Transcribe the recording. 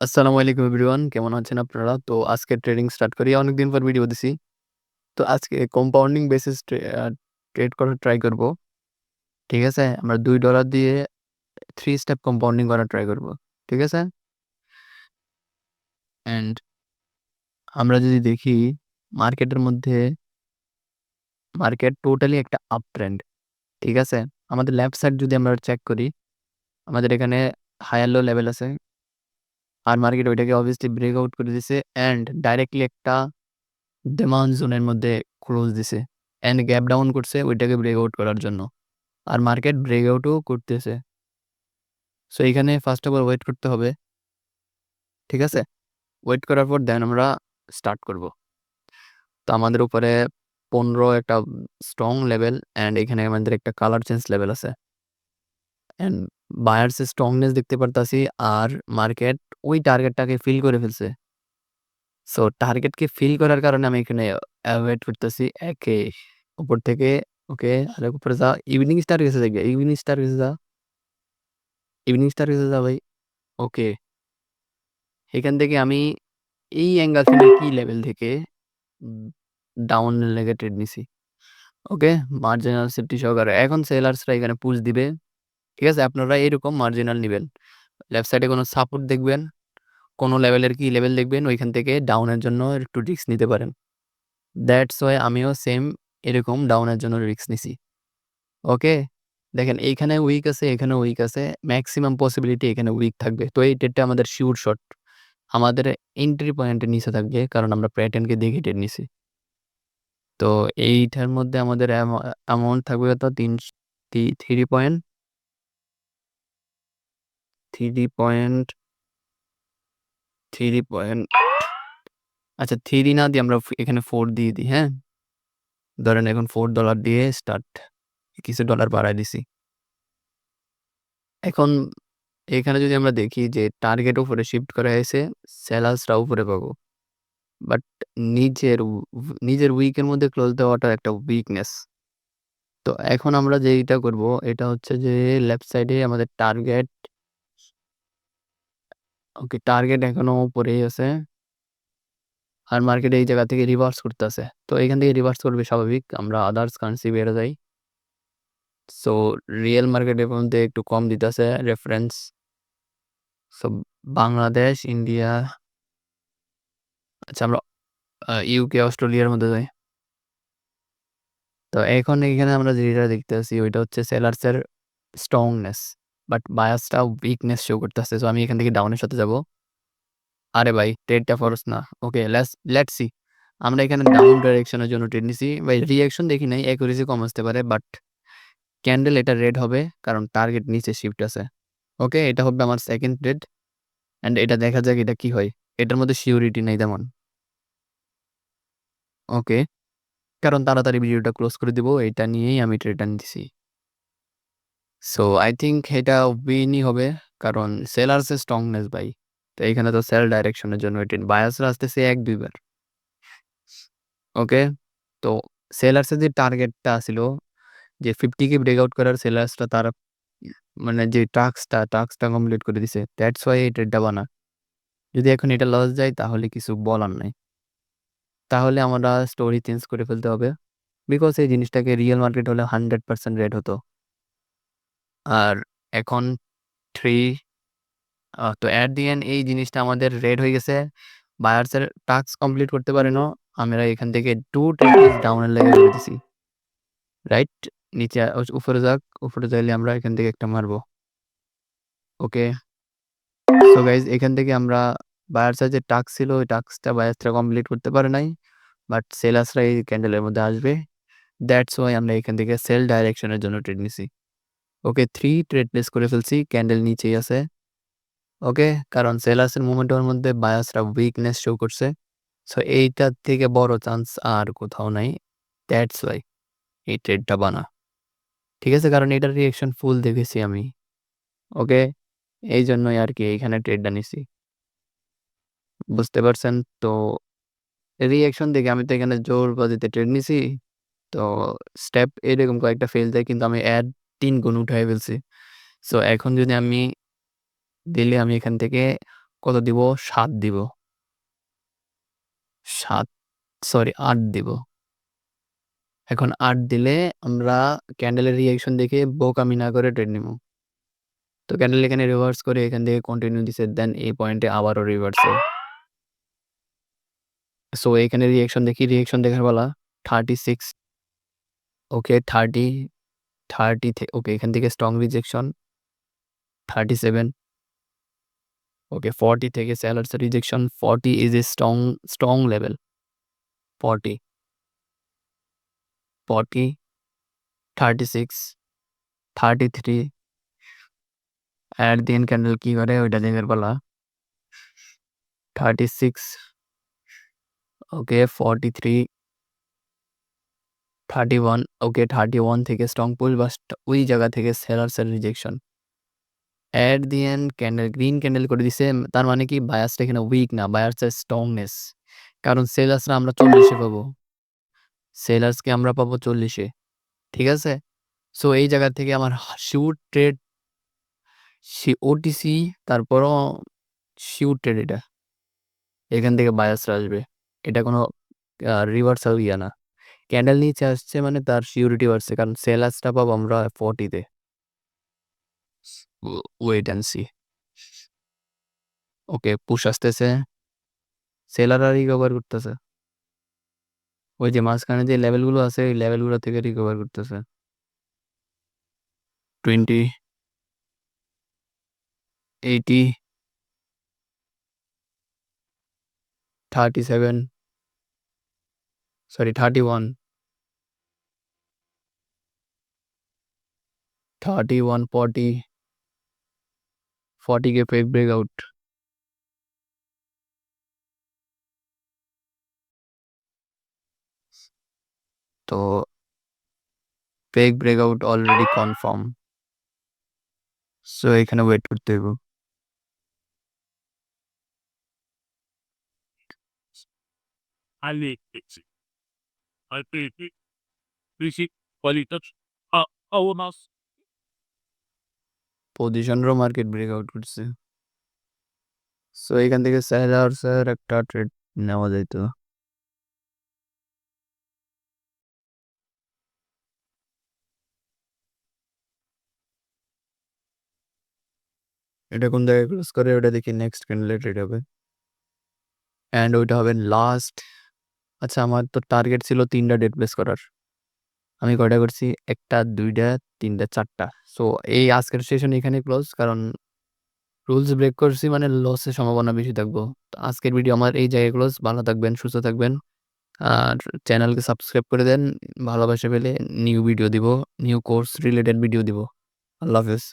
আসসালামু আলাইকুম এভরিওয়ান কেমন আছেন আপনারা? তো আজকে ট্রেডিং স্টার্ট করি। অনেকদিন পর ভিডিও দিছি। তো আজকে কম্পাউন্ডিং বেসিস ট্রে ট্রেড করার ট্রাই করব। ঠিক আছে? আমরা $2 দিয়ে 3 স্টেপ কম্পাউন্ডিং করার ট্রাই করব। ঠিক আছে? অ্যান্ড আমরা যদি দেখি মার্কেটের মধ্যে মার্কেট টোটালি একটা আপ ট্রেন্ড। ঠিক আছে? আমাদের লেফট সাইড যদি আমরা চেক করি, আমাদের এখানে হায়ার লো লেভেল আছে। আর মার্কেট ওইটাকে অবভিয়াসলি ব্রেক আউট করে দিছে অ্যান্ড ডাইরেক্টলি একটা ডিমান্ড জোনের মধ্যে ক্লোজ দিছে। অ্যান্ড গ্যাপ ডাউন করছে ওইটাকে ব্রেক আউট করার জন্য। আর মার্কেট ব্রেক আউটও করতেছে। সো এইখানে ফার্স্ট অফ অল ওয়েট করতে হবে। ঠিক আছে? ওয়েট করার পর দেন আমরা স্টার্ট করব। তো আমাদের উপরে ১৫ একটা স্ট্রং লেভেল অ্যান্ড এখানে আমাদের একটা কালার চেঞ্জ লেভেল আছে। অ্যান্ড বায়ার্স এর স্ট্রংনেস দেখতে পারতাছি আর মার্কেট ওই টার্গেটটাকে ফিল করে ফেলছে। সো টার্গেটকে ফিল করার কারণে আমি এখানে ওয়েট করতেছি। একে উপর থেকে, ওকে, আরেক উপরে যা। ইভিনিং স্টার গেছে জায়গা। ইভনিং স্টার গেছে যা। ইভিনিং স্টার গেছে যা ভাই। ওকে। এখান থেকে আমি এই অ্যাঙ্গেল থেকে কি লেভেল থেকে ডাউন লেগে ট্রেড নিছি। ওকে? মার্জিনাল সেফটি সহকারে। এখন সেলার্সরা এখানে পুশ দিবে। ঠিক আছে? আপনারা এরকম মার্জিনাল নিবেন। লেফট সাইডে কোনো সাপোর্ট দেখবেন, কোনো লেভেলের কি লেভেল দেখবেন ওইখান থেকে ডাউনের জন্য একটু রিস্ক নিতে পারেন। দ্যাটস ওয়াই আমিও সেম এরকম ডাউনের জন্য রিস্ক নিছি। ওকে? দেখেন এইখানে উইক আছে, এখানে উইক আছে। ম্যাক্সিমাম পসিবিলিটি এখানে উইক থাকবে। তো এই ট্রেডটা আমাদের সিউর শট। আমাদের এন্ট্রি পয়েন্টের নিচে থাকবে কারণ আমরা প্যাটার্নকে দেখে ট্রেড নিছি। তো এইটার মধ্যে আমাদের অ্যামা অ্যামাউন্ট থাকবে তো তিন 3 পয়েন্ট 3 পয়েন্ট 3 পয়েন্ট আচ্ছা থ্রি না দিয়ে আমরা এখানে ফোর দিয়ে দিই, হ্যাঁ? ধরেন এখন ফোর ডলার দিয়ে স্টার্ট। কিছু ডলার বাড়ায় দিছি। এখন এখানে যদি আমরা দেখি যে টার্গেট উপরে শিফট করা হয়েছে, সেলার্সরা উপরে পাবো। বাট নিজের নিজের উইকের মধ্যে ক্লোজ দেওয়াটা একটা উইকনেস। তো এখন আমরা যেইটা করব এটা হচ্ছে যে লেফট সাইডে আমাদের টার্গেট ওকে টার্গেট এখনও উপরেই আছে। আর মার্কেট এই জায়গা থেকে রিভার্স করতেছে। তো এখান থেকে রিভার্স করবে স্বাভাবিক। আমরা আদার্স কারেন্সি বেড়ে যাই। সো রিয়েল মার্কেটের মধ্যে একটু কম দিতেছে রেফারেন্স। সো বাংলাদেশ, ইন্ডিয়া আচ্ছা আমরা ইউকে, অস্ট্রেলিয়ার মধ্যে যাই। তো এখন এইখানে আমরা যেটা দেখতেছি ওইটা হচ্ছে সেলার্সের স্ট্রংনেস। বাট বায়ার্সটা উইকনেস শো করতেছে। সো আমি এখান থেকে ডাউনের সাথে যাব। আরে ভাই ট্রেডটা ফরজ না। Okay let's let's see. আমরা এখানে ডাউন ডাইরেকশন এর জন্য ট্রেড নিছি। ভাই রিঅ্যাকশন দেখি নাই। অ্যাকুরেসি কম আসতে পারে। বাট ক্যান্ডেল এটা রেড হবে, কারণ টার্গেট নিচে শিফট আছে। ওকে? এটা হবে আমার সেকেন্ড ট্রেড। অ্যান্ড এটা দেখা যাক এটা কি হয়। এটার মধ্যে সিউরিটি নেই তেমন। ওকে। কারণ তাড়াতাড়ি ভিডিওটা ক্লোজ করে দিব। এটা নিয়েই আমি ট্রেডটা নিতেছি। সো আই থিংক এটা উইনই হবে। কারণ সেলার্সের স্ট্রংনেস ভাই। তো এইখানে তো সেল ডাইরেকশনের জন্য ওয়েটেড। বায়ার্সরা আসতেছে ১-২ বার। ওকে? তো সেলার্সের যে টার্গেটটা ছিল যে 50 কে ব্রেকআউট করার সেলার্সরা তার মানে যে টাস্কটা, টাস্কটা কমপ্লিট করে দিছে। দ্যাটস ওয়াই এই ট্রেডটা বানা। যদি এখন এটা লস যায় তাহলে কিছু বলার নাই। তাহলে আমরা স্টোরি চেঞ্জ করে ফেলতে হবে। বিকজ এই জিনিসটাকে রিয়েল মার্কেট হলে 100% রেড হতো। আর এখন 3 আ তো এট দি এন্ড এই জিনিসটা আমাদের রেড হয়ে গেছে। বায়ার্সের টাস্ক কমপ্লিট করতে পারে না আমরা এখান থেকে 2 ট্রেড ডাউনের লেগে দিছি। রাইট? নিচে উপরে যাক। উপরে যাইলে আমরা এখান থেকে একটা মারবো। ওকে। সো গাইস এখান থেকে আমরা বায়ার্সের যে টাস্ক ছিল, ওই টাস্কটা বায়ার্সরা কমপ্লিট করতে পারে নাই। বাট সেলার্সরা এই ক্যান্ডেলের মধ্যে আসবে। দ্যাটস ওয়াই আমরা এখান থেকে সেল ডাইরেকশন এর জন্য ট্রেড নিছি। ওকে থ্রি ট্রেড প্লেস করে ফেলছি। ক্যান্ডেল নিচেই আছে। ওকে? কারণ সেলার্সের মোমেন্টামের মধ্যে বায়াসরা উইকনেস শো করছে। সো এইটার থেকে বড় চান্স আর কোথাও নাই। দ্যাটস ওয়াই এই ট্রেডটা বানা। ঠিক আছে? কারণ এটার রিয়েকশন ফুল দেখেছি আমি। ওকে? এই জন্যই আর কি এইখানে ট্রেডটা নিছি। বুঝতে পারছেন? তো রিঅ্যাকশন দেখে আমি তো এখানে জোরবাজিতে ট্রেড নিছি। তো স্টেপ এরকম কয়েকটা ফেল যায় কিন্তু আমি এর ৩ গুণ উঠায় ফেলছি। সো এখন যদি আমি দিলে আমি এখান থেকে কত দিব? সাত দিব। সাত সরি আট দিব। এখন আট দিলে আমরা ক্যান্ডেলের রিঅ্যাকশন দেখে বোকামি না করে ট্রেড নিবো। তো ক্যান্ডেল এখানে রিভার্স করে এখান থেকে কন্টিনিউ দিছে দেন এই পয়েন্টে আবারও রিভার্সাল। সো এখানে রিঅ্যাকশন দেখি রিঅ্যাকশন দেখার বলা থার্টি সিক্স ওকে 30 30 থে ওকে এখান থেকে স্ট্রং রিজেকশন 37 ওকে 40 থেকে sellers rejection 40 is a strong strong level 40 40 36 33 at the end candle কি করে? ওইটা দেখার পালা 36 ওকে 43 31 ওকে 31 থেকে স্ট্রং পুল বা ওই জায়গা থেকে সেলার্সের rejection at the end candle green candle করে দিছে তার মানে কি? বায়াসটা এখানে উইক না বায়ার্সের স্ট্রংনেস কারণ সেলার্সরা আমরা চল্লিশে পাবো। সেলার্সকে আমরা পাবো চল্লিশে। ঠিক আছে? সো এই জায়গা থেকে আমার শিউর ট্রেড সি ওটিসি তারপরও শিউর ট্রেড এটা। এখান থেকে বায়াসরা আসবে। এটা কোনো রিভার্সাল ইয়া না। ক্যান্ডেল নিচে আসছে মানে তার সিউরিটি বাড়ছে। কারণ সেলার্সটা পাবো আমরা ফর্টিতে wait and see okay push আসতেছে। সেলাররা রিকভার করতেছে। ওই যে মাঝখানে যে লেভেলগুলো আছে ওই লেভেলগুলো থেকে রিকভার করতেছে। Twenty eighty thirty seven sorry thirty one thirty one forty forty के फेक ब्रेकआउट তো fake breakout already confirm so এখানে ওয়েট করতে হইব alle Plätze. Alpeti, Risi, Qualitas, Aunas, পজিশনেরও market breakout করছে। সো এখান থেকে স্যার আর স্যার একটা ট্রেড নেওয়া যাইতো। এটা কোন জায়গায় ক্লোজ করে? ওটা দেখি নেক্সট ক্যান্ডেলে ট্রেড হবে। অ্যান্ড ওইটা হবে লাস্ট আচ্ছা আমার তো টার্গেট ছিল তিনটা ডেট প্লেস করার। আমি কয়টা করছি? একটা, দুইটা, তিনটা, চারটা। সো এই আজকের সেশন এখানে ক্লোজ কারণ রুলস ব্রেক করছি মানে লসের সম্ভাবনা বেশি থাকব। তো আজকের ভিডিও আমার এই জায়গায় ক্লোজ ভালো থাকবেন, সুস্থ থাকবেন। আর চ্যানেলকে সাবস্ক্রাইব করে দেন। ভালোবাসা পেলে নিউ ভিডিও দিব নিউ কোর্স রিলেটেড ভিডিও দিব। আল্লাহ হাফেজ।